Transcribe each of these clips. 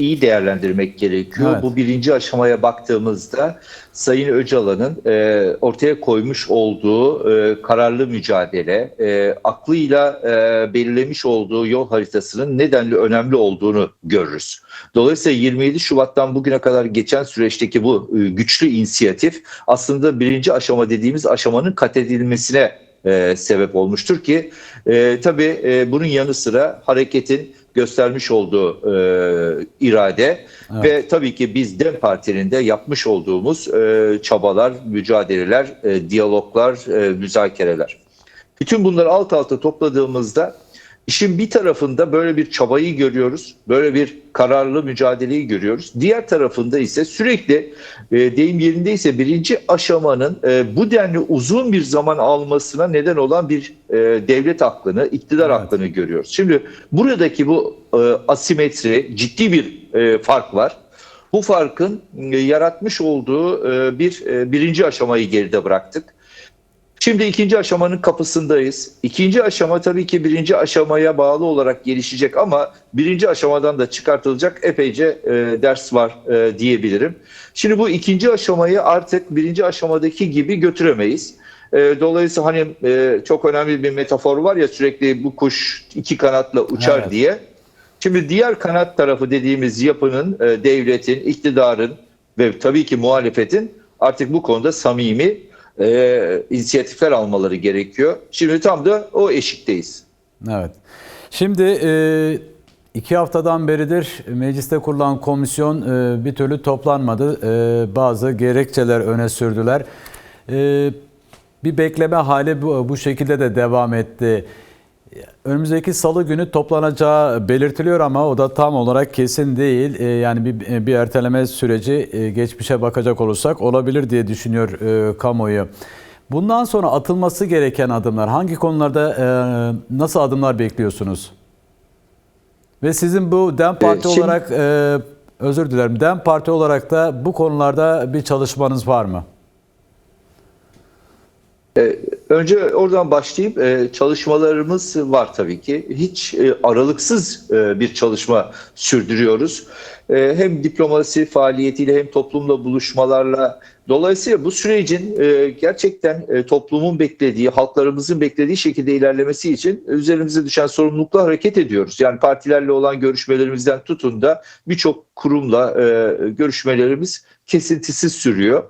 iyi değerlendirmek gerekiyor. Evet. Bu birinci aşamaya baktığımızda Sayın Öcalan'ın e, ortaya koymuş olduğu e, kararlı mücadele, e, aklıyla e, belirlemiş olduğu yol haritasının nedenli önemli olduğunu görürüz. Dolayısıyla 27 Şubat'tan bugüne kadar geçen süreçteki bu e, güçlü inisiyatif aslında birinci aşama dediğimiz aşamanın kat edilmesine e, sebep olmuştur ki e, tabii e, bunun yanı sıra hareketin göstermiş olduğu e, irade Evet. ve tabii ki biz DEM Parti'nin de yapmış olduğumuz e, çabalar, mücadeleler, e, diyaloglar, e, müzakereler. Bütün bunları alt alta topladığımızda işin bir tarafında böyle bir çabayı görüyoruz, böyle bir kararlı mücadeleyi görüyoruz. Diğer tarafında ise sürekli e, deyim yerindeyse birinci aşamanın e, bu denli uzun bir zaman almasına neden olan bir e, devlet aklını, iktidar Evet. aklını görüyoruz. Şimdi buradaki bu e, asimetri, ciddi bir e, fark var. Bu farkın e, yaratmış olduğu e, bir e, birinci aşamayı geride bıraktık. Şimdi ikinci aşamanın kapısındayız. İkinci aşama tabii ki birinci aşamaya bağlı olarak gelişecek ama birinci aşamadan da çıkartılacak epeyce e, ders var e, diyebilirim. Şimdi bu ikinci aşamayı artık birinci aşamadaki gibi götüremeyiz. E, dolayısıyla hani e, çok önemli bir metafor var ya sürekli bu kuş iki kanatla uçar Evet. diye. Şimdi diğer kanat tarafı dediğimiz yapının, e, devletin, iktidarın ve tabii ki muhalefetin artık bu konuda samimi e, inisiyatifler almaları gerekiyor. Şimdi tam da o eşikteyiz. Evet. Şimdi e, iki haftadan beridir mecliste kurulan komisyon e, bir türlü toplanmadı. E, bazı gerekçeler öne sürdüler. E, bir bekleme hali bu, bu şekilde de devam etti. Önümüzdeki salı günü toplanacağı belirtiliyor ama o da tam olarak kesin değil. E, yani bir, bir erteleme süreci e, geçmişe bakacak olursak olabilir diye düşünüyor e, kamuoyu. Bundan sonra atılması gereken adımlar hangi konularda e, nasıl adımlar bekliyorsunuz? Ve sizin bu DEM Parti Ee, şimdi- olarak e, özür dilerim DEM Parti olarak da bu konularda bir çalışmanız var mı? E, önce oradan başlayıp e, çalışmalarımız var tabii ki. Hiç e, aralıksız e, bir çalışma sürdürüyoruz. E, hem diplomasi faaliyetiyle hem toplumla buluşmalarla. Dolayısıyla bu sürecin e, gerçekten e, toplumun beklediği, halklarımızın beklediği şekilde ilerlemesi için üzerimize düşen sorumlulukla hareket ediyoruz. Yani partilerle olan görüşmelerimizden tutun da birçok kurumla e, görüşmelerimiz kesintisiz sürüyor.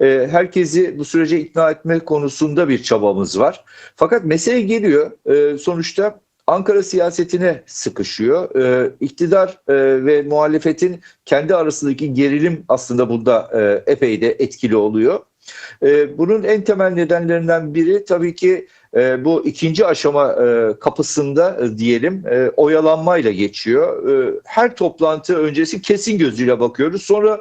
E, herkesi bu sürece ikna etme konusunda bir çabamız var. Fakat mesele geliyor e, sonuçta Ankara siyasetine sıkışıyor. E, iktidar e, ve muhalefetin kendi arasındaki gerilim aslında bunda e, epey de etkili oluyor. E, bunun en temel nedenlerinden biri tabii ki e, bu ikinci aşama e, kapısında e, diyelim e, oyalanmayla geçiyor. E, her toplantı öncesi kesin gözüyle bakıyoruz. Sonra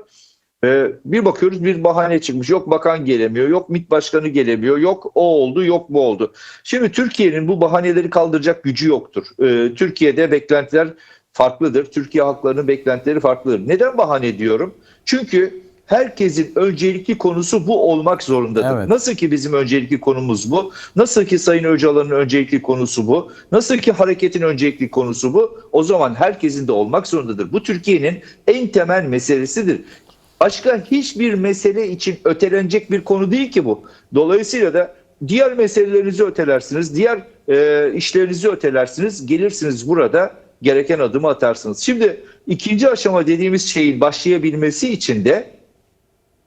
ee, bir bakıyoruz bir bahane çıkmış. Yok bakan gelemiyor, yok MİT başkanı gelemiyor, yok o oldu, yok bu oldu. Şimdi Türkiye'nin bu bahaneleri kaldıracak gücü yoktur. Ee, Türkiye'de beklentiler farklıdır. Türkiye halklarının beklentileri farklıdır. Neden bahane diyorum? Çünkü herkesin öncelikli konusu bu olmak zorundadır. Evet. Nasıl ki bizim öncelikli konumuz bu, nasıl ki Sayın Öcalan'ın öncelikli konusu bu, nasıl ki hareketin öncelikli konusu bu, o zaman herkesin de olmak zorundadır. Bu Türkiye'nin en temel meselesidir. Başka hiçbir mesele için ötelenecek bir konu değil ki bu. Dolayısıyla da diğer meselelerinizi ötelersiniz, diğer e, işlerinizi ötelersiniz, gelirsiniz burada gereken adımı atarsınız. Şimdi ikinci aşama dediğimiz şeyin başlayabilmesi için de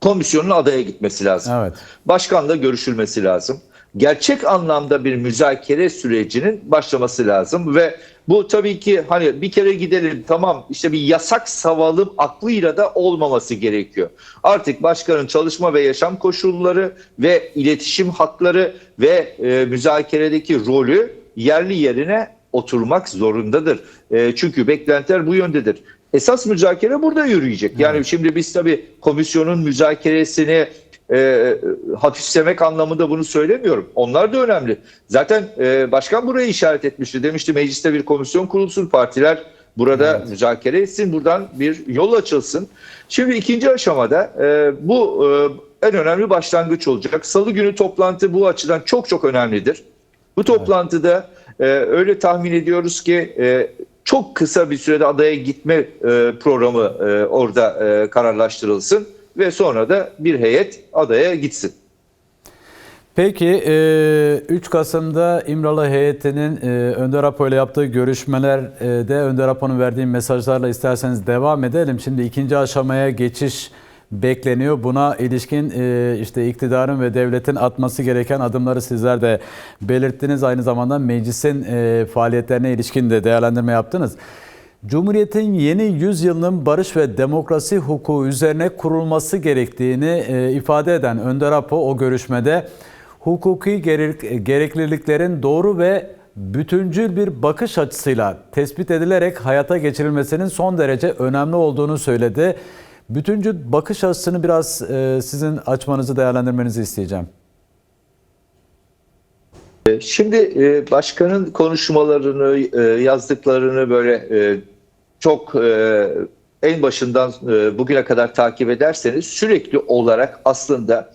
komisyonun adaya gitmesi lazım. Evet. Başkanla görüşülmesi lazım. Gerçek anlamda bir müzakere sürecinin başlaması lazım ve bu tabii ki hani bir kere gidelim tamam işte bir yasak savalım aklıyla da olmaması gerekiyor. Artık başkanın çalışma ve yaşam koşulları ve iletişim hakları ve e, müzakeredeki rolü yerli yerine oturmak zorundadır. E, çünkü beklentiler bu yöndedir. Esas müzakere burada yürüyecek. Yani şimdi biz tabii komisyonun müzakeresini e, hafiflemek anlamında bunu söylemiyorum. Onlar da önemli. Zaten e, başkan buraya işaret etmişti. Demişti mecliste bir komisyon kurulsun, partiler burada Evet. müzakere etsin, buradan bir yol açılsın. Şimdi ikinci aşamada e, bu e, en önemli başlangıç olacak. Salı günü toplantı bu açıdan çok çok önemlidir. Bu toplantıda e, öyle tahmin ediyoruz ki e, çok kısa bir sürede adaya gitme e, programı e, orada e, kararlaştırılsın ve sonra da bir heyet adaya gitsin. Peki e, 3 Kasım'da İmralı heyetinin e, Önder Apo ile yaptığı görüşmelerde Önder Apo'nun verdiği mesajlarla isterseniz devam edelim. Şimdi ikinci aşamaya geçiş bekleniyor. Buna ilişkin e, işte iktidarın ve devletin atması gereken adımları sizler de belirttiniz. Aynı zamanda meclisin e, faaliyetlerine ilişkin de değerlendirme yaptınız. Cumhuriyetin yeni yüzyılının barış ve demokrasi hukuku üzerine kurulması gerektiğini e, ifade eden Önder Apo o görüşmede hukuki gerek- gerekliliklerin doğru ve bütüncül bir bakış açısıyla tespit edilerek hayata geçirilmesinin son derece önemli olduğunu söyledi. Bütüncül bakış açısını biraz e, sizin açmanızı değerlendirmenizi isteyeceğim. Şimdi e, başkanın konuşmalarını, yazdıklarını böyle çok e, en başından e, bugüne kadar takip ederseniz sürekli olarak aslında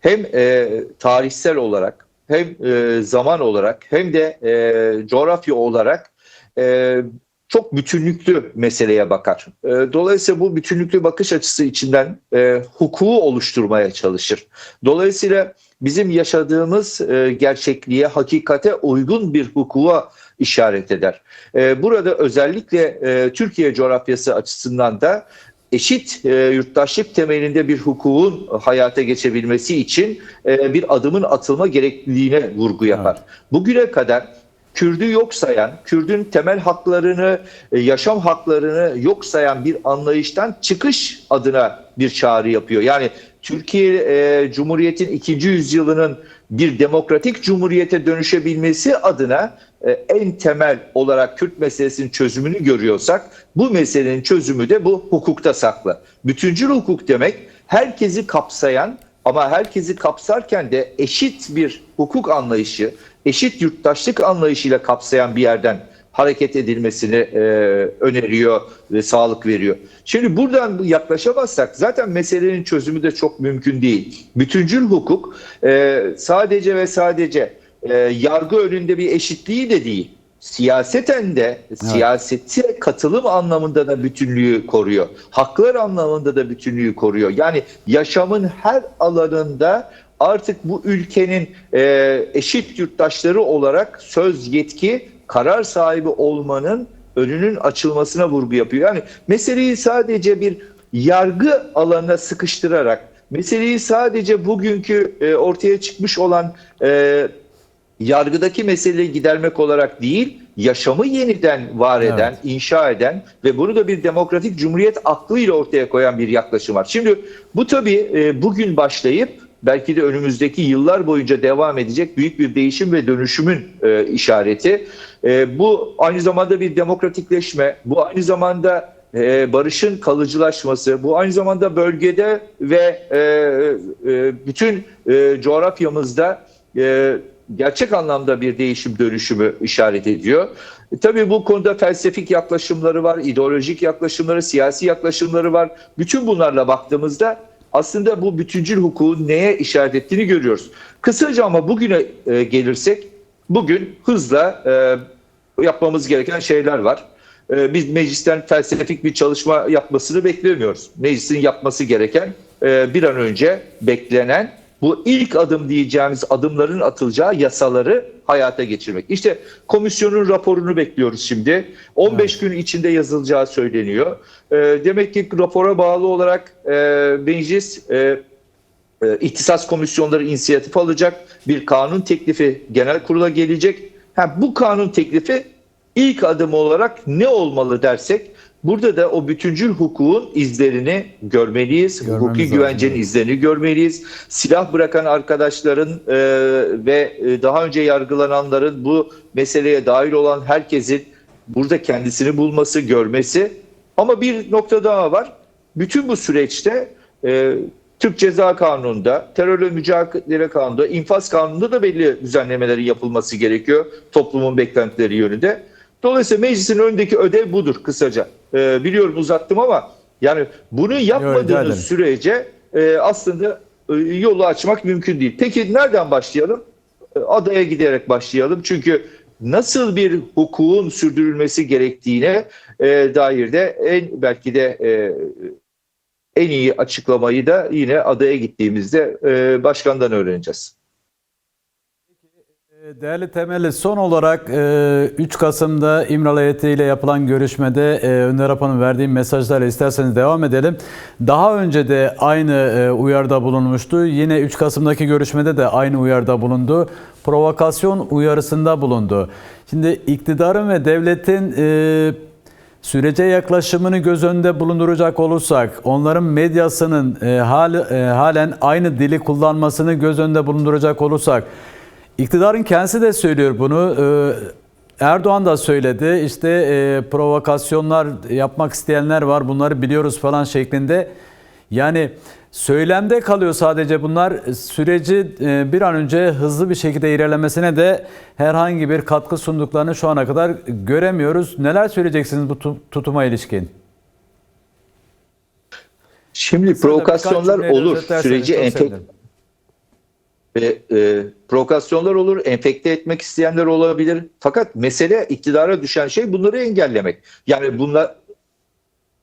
hem e, tarihsel olarak hem zaman olarak hem de coğrafya olarak çok bütünlüklü meseleye bakar. Dolayısıyla bu bütünlüklü bakış açısı içinden hukuku oluşturmaya çalışır. Dolayısıyla bizim yaşadığımız gerçekliğe, hakikate uygun bir hukuka işaret eder. E, burada özellikle e, Türkiye coğrafyası açısından da eşit e, yurttaşlık temelinde bir hukukun hayata geçebilmesi için e, bir adımın atılma gerekliliğine vurgu yapar. Bugüne kadar Kürdü yok sayan, Kürdün temel haklarını, e, yaşam haklarını yok sayan bir anlayıştan çıkış adına bir çağrı yapıyor. Yani Türkiye e, Cumhuriyet'in ikinci yüzyılının bir demokratik cumhuriyete dönüşebilmesi adına en temel olarak Kürt meselesinin çözümünü görüyorsak bu meselenin çözümü de bu hukukta saklı. Bütüncül hukuk demek herkesi kapsayan ama herkesi kapsarken de eşit bir hukuk anlayışı, eşit yurttaşlık anlayışıyla kapsayan bir yerden hareket edilmesini e, öneriyor ve sağlık veriyor. Şimdi buradan yaklaşamazsak zaten meselenin çözümü de çok mümkün değil. Bütüncül hukuk e, sadece ve sadece e, yargı önünde bir eşitliği de değil. Siyaseten de siyasete katılım anlamında da bütünlüğü koruyor. Haklar anlamında da bütünlüğü koruyor. Yani yaşamın her alanında artık bu ülkenin e, eşit yurttaşları olarak söz yetki karar sahibi olmanın önünün açılmasına vurgu yapıyor. Yani meseleyi sadece bir yargı alanına sıkıştırarak meseleyi sadece bugünkü e, ortaya çıkmış olan e, yargıdaki meseleyi gidermek olarak değil, yaşamı yeniden var eden, Evet. inşa eden ve bunu da bir demokratik cumhuriyet aklıyla ortaya koyan bir yaklaşım var. Şimdi bu tabii e, bugün başlayıp belki de önümüzdeki yıllar boyunca devam edecek büyük bir değişim ve dönüşümün e, işareti. E, bu aynı zamanda bir demokratikleşme, bu aynı zamanda e, barışın kalıcılaşması, bu aynı zamanda bölgede ve e, e, bütün e, coğrafyamızda e, gerçek anlamda bir değişim dönüşümü işaret ediyor. E, tabii bu konuda felsefik yaklaşımları var, ideolojik yaklaşımları, siyasi yaklaşımları var. Bütün bunlarla baktığımızda aslında bu bütüncül hukukun neye işaret ettiğini görüyoruz. Kısaca ama bugüne e, gelirsek, bugün hızla e, yapmamız gereken şeyler var. E, biz meclisten felsefik bir çalışma yapmasını beklemiyoruz. Meclisin yapması gereken e, bir an önce beklenen bu ilk adım diyeceğimiz adımların atılacağı yasaları hayata geçirmek. İşte komisyonun raporunu bekliyoruz şimdi. 15 gün içinde yazılacağı söyleniyor. E, demek ki rapora bağlı olarak e, meclis e, e, ihtisas komisyonları inisiyatif alacak. Bir kanun teklifi genel kurula gelecek. Ha, bu kanun teklifi ilk adım olarak ne olmalı dersek burada da o bütüncül hukukun izlerini görmeliyiz. Görmemiz Hukuki lazım, güvencenin izlerini görmeliyiz. Silah bırakan arkadaşların e, ve e, daha önce yargılananların bu meseleye dahil olan herkesin burada kendisini bulması, görmesi. Ama bir nokta daha var. Bütün bu süreçte e, Türk Ceza Kanunu'nda, terörle mücadele kanununda, infaz kanununda da belli düzenlemelerin yapılması gerekiyor toplumun beklentileri yönünde. Dolayısıyla meclisin önündeki ödev budur kısaca. E, biliyorum uzattım ama yani bunu yapmadığınız sürece e, aslında e, yolu açmak mümkün değil. Peki nereden başlayalım? E, Adaya giderek başlayalım. Çünkü nasıl bir hukukun sürdürülmesi gerektiğine e, dair de en belki de e, en iyi açıklamayı da yine adaya gittiğimizde e, başkandan öğreneceğiz. E, Değerli Temelli son olarak e, 3 Kasım'da İmralı heyetiyle yapılan görüşmede e, Önder Apan'ın verdiği mesajlarla isterseniz devam edelim. Daha önce de aynı e, uyarıda bulunmuştu. Yine 3 Kasım'daki görüşmede de aynı uyarıda bulundu. Provokasyon uyarısında bulundu. Şimdi iktidarın ve devletin e, Sürece yaklaşımını göz önünde bulunduracak olursak, onların medyasının e, hal, e, halen aynı dili kullanmasını göz önünde bulunduracak olursak, iktidarın kendisi de söylüyor bunu. E, Erdoğan da söyledi. İşte e, provokasyonlar yapmak isteyenler var, bunları biliyoruz falan şeklinde. Yani söylemde kalıyor sadece bunlar. Süreci e, bir an önce hızlı bir şekilde ilerlemesine de herhangi bir katkı sunduklarını şu ana kadar göremiyoruz. Neler söyleyeceksiniz bu tu- tutuma ilişkin? Şimdi provokasyonlar olur. Süreci sevinirim. Ve e, provokasyonlar olur, enfekte etmek isteyenler olabilir. Fakat mesele iktidara düşen şey bunları engellemek. Yani bunlar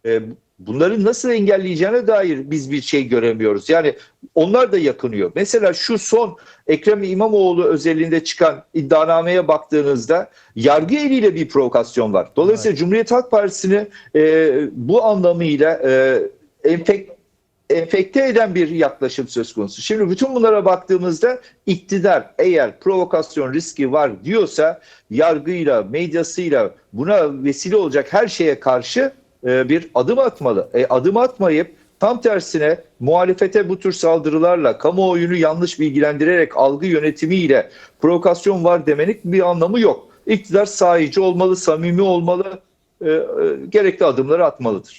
e, bunları nasıl engelleyeceğine dair biz bir şey göremiyoruz. Yani onlar da yakınıyor. Mesela şu son Ekrem İmamoğlu özelliğinde çıkan iddianameye baktığınızda yargı eliyle bir provokasyon var. Dolayısıyla Cumhuriyet Halk Partisi'ni e, bu anlamıyla e, enfek, enfekte eden bir yaklaşım söz konusu. Şimdi bütün bunlara baktığımızda iktidar eğer provokasyon riski var diyorsa yargıyla, medyasıyla buna vesile olacak her şeye karşı e, bir adım atmalı. E, adım atmayıp tam tersine muhalefete bu tür saldırılarla, kamuoyunu yanlış bilgilendirerek algı yönetimiyle provokasyon var demenin bir anlamı yok. İktidar sahici olmalı, samimi olmalı, e, e, gerekli adımları atmalıdır.